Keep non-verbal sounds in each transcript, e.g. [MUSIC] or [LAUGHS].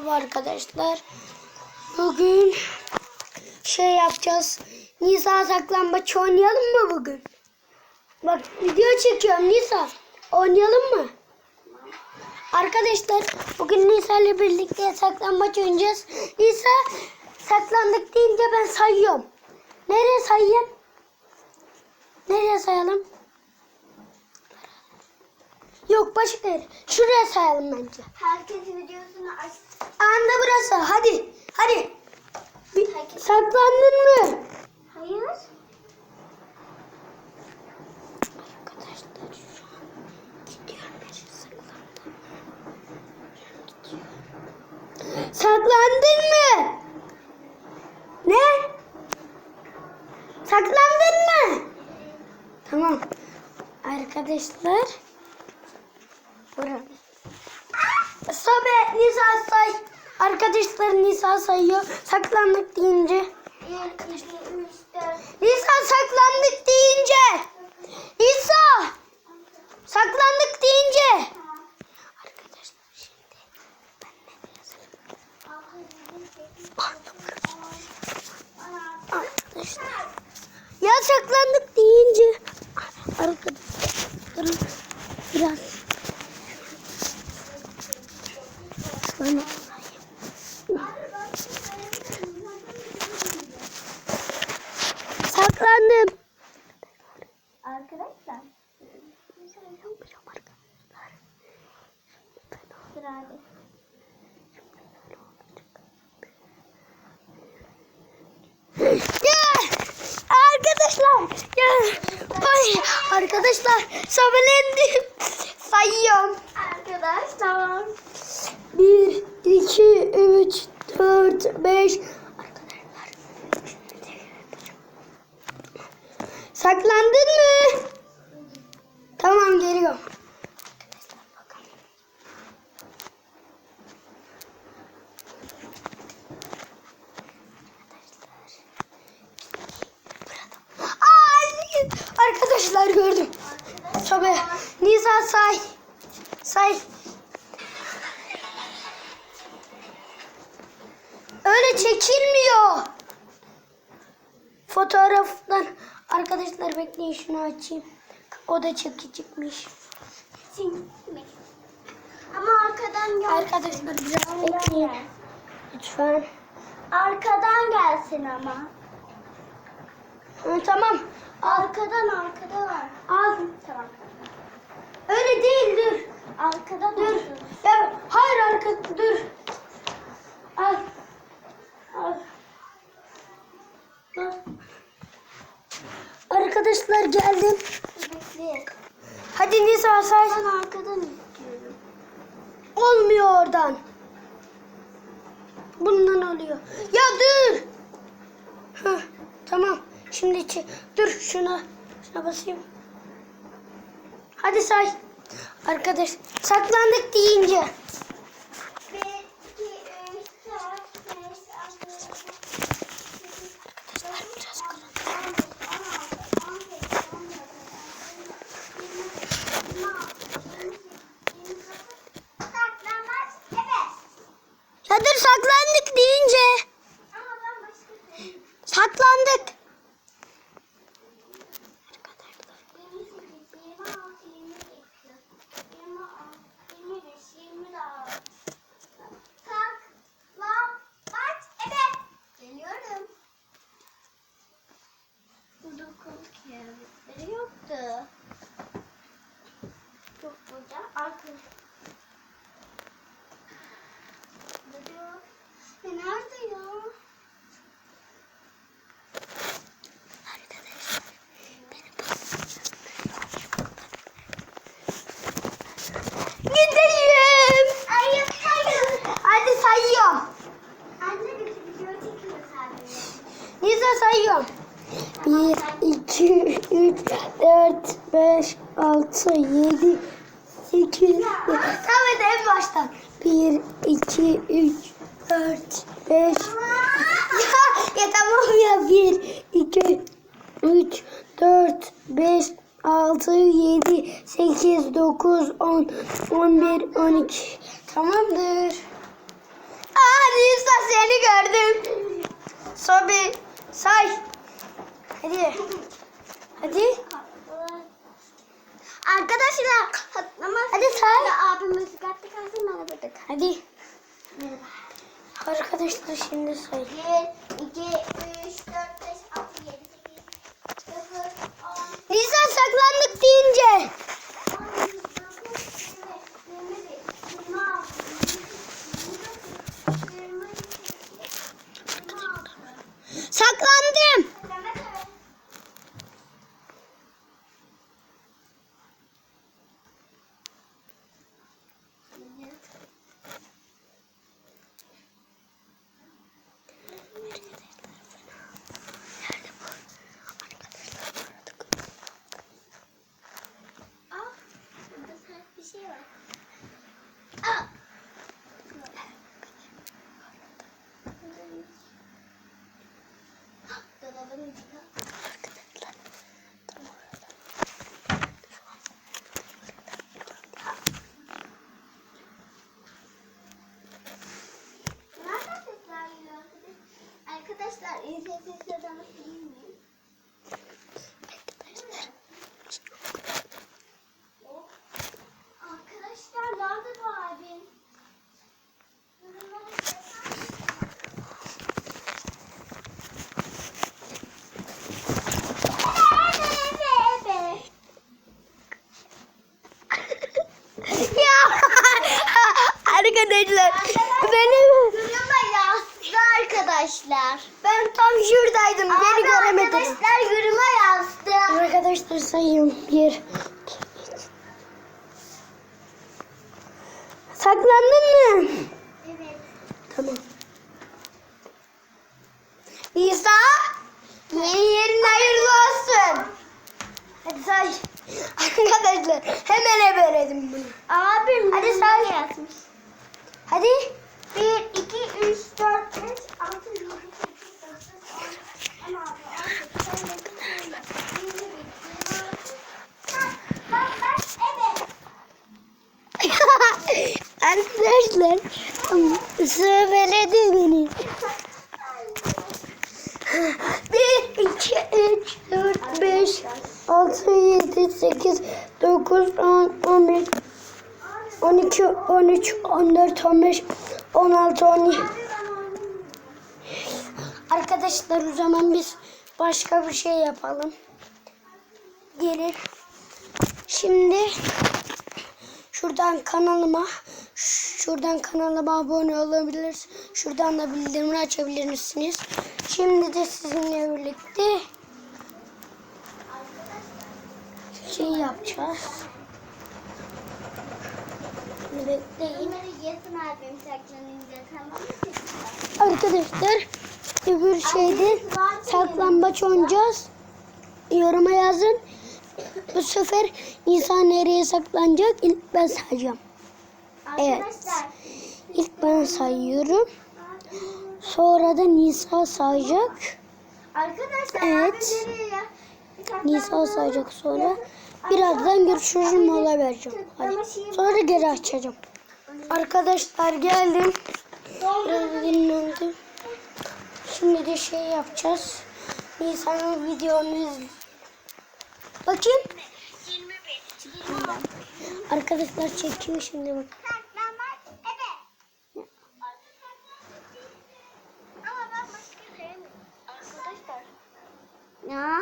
Merhaba arkadaşlar. Bugün şey yapacağız. Nisa saklambaç oynayalım mı bugün? Bak video çekiyorum Nisa. Oynayalım mı? Arkadaşlar bugün Nisa ile birlikte saklambaç oynayacağız. Nisa saklandık deyince ben sayıyorum. Nereye sayayım? Nereye sayalım? Başka yer. Şuraya sayalım bence. Herkes videosunu aç. Anda burası. Hadi. Hadi. Bir, Herkes- saklandın mı? Hayır. Arkadaşlar şu an gidiyorum. Nereye saklandım? Gidiyorum. Saklandın mı? Ne? Saklandın mı? Tamam. Arkadaşlar. Burası. Sobe Nisa say. Arkadaşlar Nisa sayıyor. Saklandık deyince. 1, 2, 3, 4. Nisa saklandık deyince. Nisa saklandık deyince. Arkadaşlar şimdi ben ne yazayım? Arkadaşlar. Ya saklandık deyince. Arkadaşlar durun biraz. Şöyle saklandım. Arkadaşlar. Dur abi. Ya arkadaşlar ya ay arkadaşlar sabahledim sayıyorum. Arkadaşlar. 1 2 3 4 5 arkadaşlar Saklandın mı? Tamam geliyorum. Arkadaşlar bakın. Ay, arkadaşlar gördüm. Tabii. Nisa say. Say. Öyle çekilmiyor. Fotoğraflar. Arkadaşlar bekleyin şunu açayım. O da çekicikmiş. Şimdi. Ama arkadan gel. Arkadaşlar biraz bekleyin. Lütfen. Arkadan gelsin ama. Tamam. Al. Arkadan arkada var. Al. Tamam. Öyle değil dur. Arkada Dur. Ya, hayır arka dur. Al. Al. Al. Arkadaşlar geldim. Bekle. Hadi Nisa say. Ben arkadan istiyorum. Olmuyor oradan. Bundan oluyor. Ya dur. Hah, tamam. Şimdi. Dur şuna. Şuna basayım. Hadi say. Arkadaş saklandık deyince. 1, 2, 3, 4, 5, 6, 7, Arkadaşlar biraz kalın. Saklambaç, evet. Ya dur saklandık deyince. Ama ben başka Saklandık. 28, 26, 22, 26, 25, 26. Saklambaç, evet. Geliyorum. Burada kol kıyafetleri yoktu. Yok burada. Arka. Burada yok. E nerede ya? Arkadaşlar benim Gideyim. Hayır, hayır. Hadi sayıyorum. Anne bir video çekiyor sadece. Nisa sayıyorum. 1, 2, 3, 4, 5, 6, 7, 8, Tamam hadi en baştan. 1, 2, 3, 4, 5. Ya, ya tamam ya. 1, 2, 3, 4, 5, 6, 7, 8, 9, 10, 11, 12. Tamamdır. seni gördüm. Sobi say. Hadi. Hadi. Arkadaşlar patlama. Hadi say. Abimiz kattı kalsın bana burada. Hadi. Arkadaşlar şimdi say. 1, 2, 3, 4, 5, 6, 7, 8, 9, 10, Nisan saklandık deyince. 19, 20, 21, 22, 23, 24, Saklandım. Aa, burada sert bir şey var. Aa. Dolabın içinde. Nereden sesler geliyor arkadaş- Arkadaşlar insan sesleri adamı değil mi? Arkadaşlar nerede bu abim? Yorumlara yazar mısınız? Ebe, ebe, ebe. ya arkadaşlar benim Yoruma yazdı arkadaşlar. Ben tam şuradaydım beni Abi göremedim. Arkadaşlar yoruma yazdı. Arkadaşlar sayıyorum. Bir. Saklandın mı? Evet. Tamam. İsa yeni yerin hayırlı olsun. Hadi say. [LAUGHS] Arkadaşlar hemen ebeledim bunu. Abim Hadi say. yazmış. Hadi. 1, 2, 3, 4, 5, 6, 7, 8, 9, 10, 16, 17, 18, 19, 20, 21, 22. Ha, bak bak, evet. Arkadaşlar söyledi beni. Bir, iki, üç, dört, beş, altı, yedi, sekiz, dokuz, on, on bir, on iki, on üç, on dört, on beş, on altı, on yedi. Arkadaşlar o zaman biz başka bir şey yapalım. Gelin. Şimdi şuradan kanalıma şuradan kanalıma abone olabilirsiniz. Şuradan da bildirimleri açabilirsiniz. Şimdi de sizinle birlikte şey yapacağız. Arkadaşlar öbür şeyde saklambaç oynayacağız. Yoruma yazın. Bu sefer insan nereye saklanacak? İlk ben sayacağım. Evet. İlk ben sayıyorum. Sonra da Nisa sayacak. Arkadaşlar Evet. Nisa sayacak sonra. Birazdan görüşürüz mola vereceğim. Hadi. Sonra geri açacağım. Arkadaşlar geldim. Biraz dinlendim. Şimdi de şey yapacağız. Nisa'nın videonu izleyelim. Bakayım. 21. Arkadaşlar çekiyor şimdi bak. Saklanmak evet. Ama ben başka sevmiyorum. Arkadaşlar. Ya.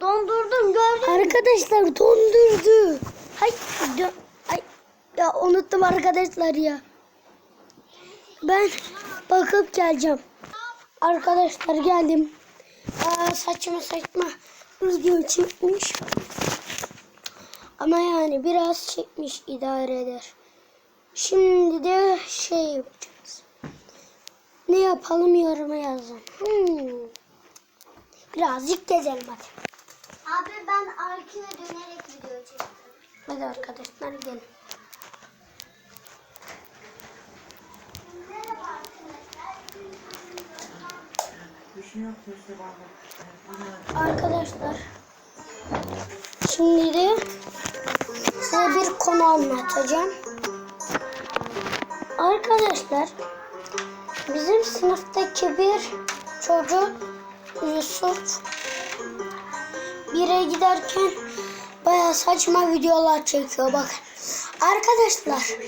Dondurdum gördün? Arkadaşlar dondurdu. Hay, dö- ay, ya unuttum arkadaşlar ya. Ben bakıp geleceğim. Arkadaşlar geldim. Aa, saçma saçma video çekmiş. Ama yani biraz çekmiş idare eder. Şimdi de şey yapacağız. Ne yapalım yoruma yazın. Hmm. Birazcık gezelim hadi. Abi ben arkaya dönerek video çektim. Hadi arkadaşlar gelin. Arkadaşlar şimdi de size bir konu anlatacağım. Arkadaşlar Bizim sınıftaki bir çocuk Yusuf bire giderken baya saçma videolar çekiyor bakın. Arkadaşlar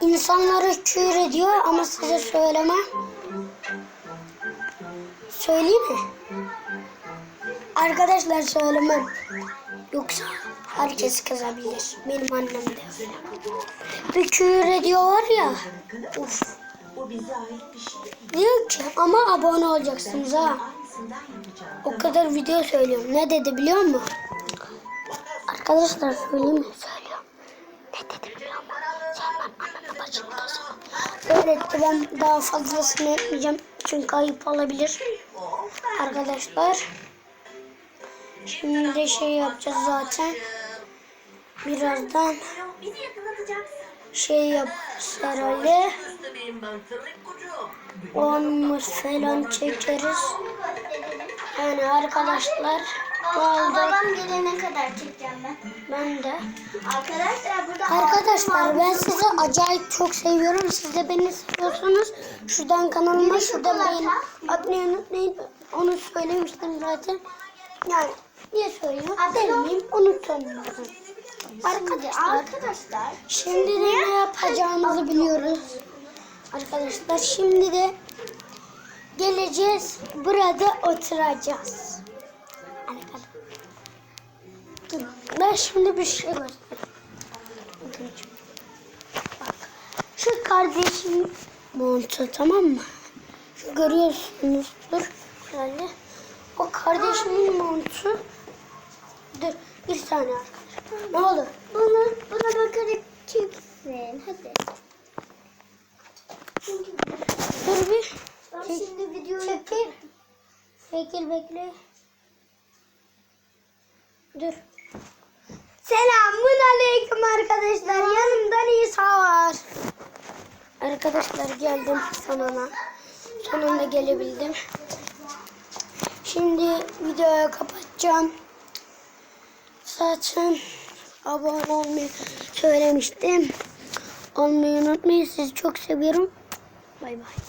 insanları küfür ediyor ama size söylemem. Söyleyeyim mi? Arkadaşlar söylemem. Yoksa herkes kızabilir. Benim annem de öyle. Bir küfür ediyor var ya. Uf. Diyor ki ama abone olacaksınız ha. O kadar video söylüyorum. Ne dedi biliyor musun? Arkadaşlar söyleyeyim mi? Söylüyorum. Ne dedi biliyor musun? Sen ben ananı bacını Öğretti ben daha fazlasını yapmayacağım. Çünkü ayıp olabilir. Arkadaşlar. Şimdi de şey yapacağız zaten. Birazdan şey yaparız herhalde. On falan çekeriz. Yani arkadaşlar. Vallahi Babam gelene kadar çekeceğim ben. ben de. Arkadaşlar burada Arkadaşlar ben sizi acayip çok seviyorum. Siz de beni seviyorsunuz. Şuradan kanalıma şurada beğen atmayı unutmayın. Onu söylemiştim zaten. Yani niye söylüyorum? Demeyeyim unutun. Arkadaşlar Arkadaşlar şimdi ne yapacağımızı biliyoruz. Arkadaşlar şimdi de geleceğiz. Burada oturacağız. Dur, Ben şimdi bir şey göstereyim. Bak. Şu kardeşim montu tamam mı? Şu görüyorsunuzdur herhalde. O kardeşimin montu. Dur bir saniye arkadaşlar. Ne olur? bunu buna bakarak çeksin. Hadi. Dur bir. ben Çek- şimdi videoyu Çekil. Bekle bekle. Dur. Selamun aleyküm arkadaşlar. Yanımda Nisa var. Arkadaşlar geldim sonuna. Sonunda gelebildim. Şimdi videoyu kapatacağım. Zaten abone olmayı söylemiştim. Olmayı unutmayın. Sizi çok seviyorum. バイバイ。